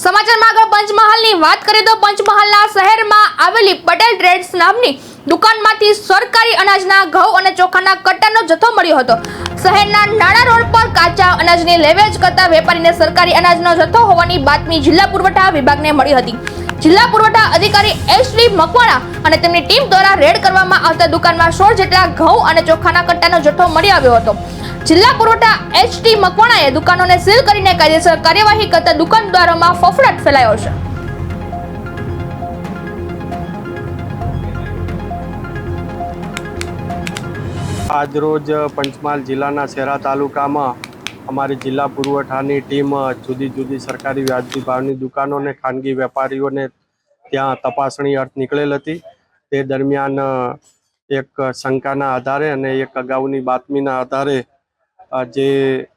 સમાચારમાં પંચમહાલની વાત કરીએ તો પંચમહાલના શહેરમાં આવેલી પટેલ ટ્રેડ્સ નામની દુકાનમાંથી સરકારી અનાજના ઘઉં અને ચોખાના કટ્ટાનો જથ્થો મળ્યો હતો. શહેરના નાણા રોડ પર કાચા અનાજની લેવેજ કરતા વેપારીને સરકારી અનાજનો જથ્થો હોવાની બાતમી જિલ્લા પુરવઠા વિભાગને મળી હતી. જિલ્લા પુરવઠા અધિકારી એસ ડી મકવાણા અને તેમની ટીમ દ્વારા રેડ કરવામાં આવતા દુકાનમાં સોળ જેટલા ઘઉં અને ચોખાના કટ્ટાનો જથ્થો મળી આવ્યો હતો. જિલ્લા પુરવઠા એચ ટી મકવાણાએ દુકાનોને સીલ કરીને કાયદેસર કાર્યવાહી કરતા દુકાનદારોમાં ફફડાટ ફેલાયો છે. આજરોજ પંચમહાલ જિલ્લાના શેરા તાલુકામાં અમારી જિલ્લા પુરવઠાની ટીમ જુદી જુદી સરકારી વ્યાજબી ભાવની દુકાનોને, ખાનગી વેપારીઓને ત્યાં તપાસણી અર્થ નીકળેલ હતી. તે દરમિયાન એક શંકાના આધારે અને એક અગાઉની બાતમીના આધારે જે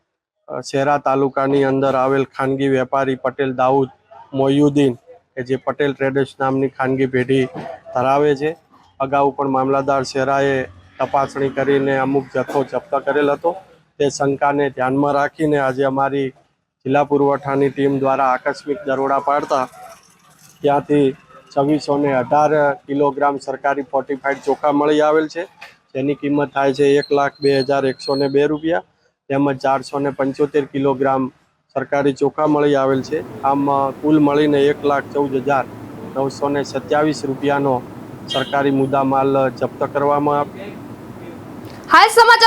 શેરા તાલુકાની અંદર આવેલ ખાનગી વેપારી પટેલ દાઉદ મોયુદ્દીન, કે જે પટેલ ટ્રેડર્સ નામની ખાનગી પેઢી ધરાવે છે. અગાઉ પણ મામલાદાર શેરાએ તપાસણી કરીને અમુક જથ્થો જપ્ત કરેલ હતો. તે શંકાને ધ્યાનમાં રાખીને આજે અમારી જિલ્લા પુરવઠાની ટીમ દ્વારા આકસ્મિક દરોડા પાડતા ત્યાંથી છવ્વીસો ને અઢાર કિલોગ્રામ સરકારી ફોર્ટિફાઈડ ચોખા મળી આવેલ છે. જેની કિંમત થાય છે એક લાખ બે હજાર એકસો ને બે રૂપિયા. તેમજ ચારસો ને પંચોતેર કિલોગ્રામ સરકારી ચોખા મળી આવેલ છે. આમ કુલ મળીને એક લાખ ચૌદ હજાર નવસો ને સત્યાવીસ રૂપિયાનો સરકારી મુદ્દામાલ જપ્ત કરવામાં આવ્યો. હાલ સમાચાર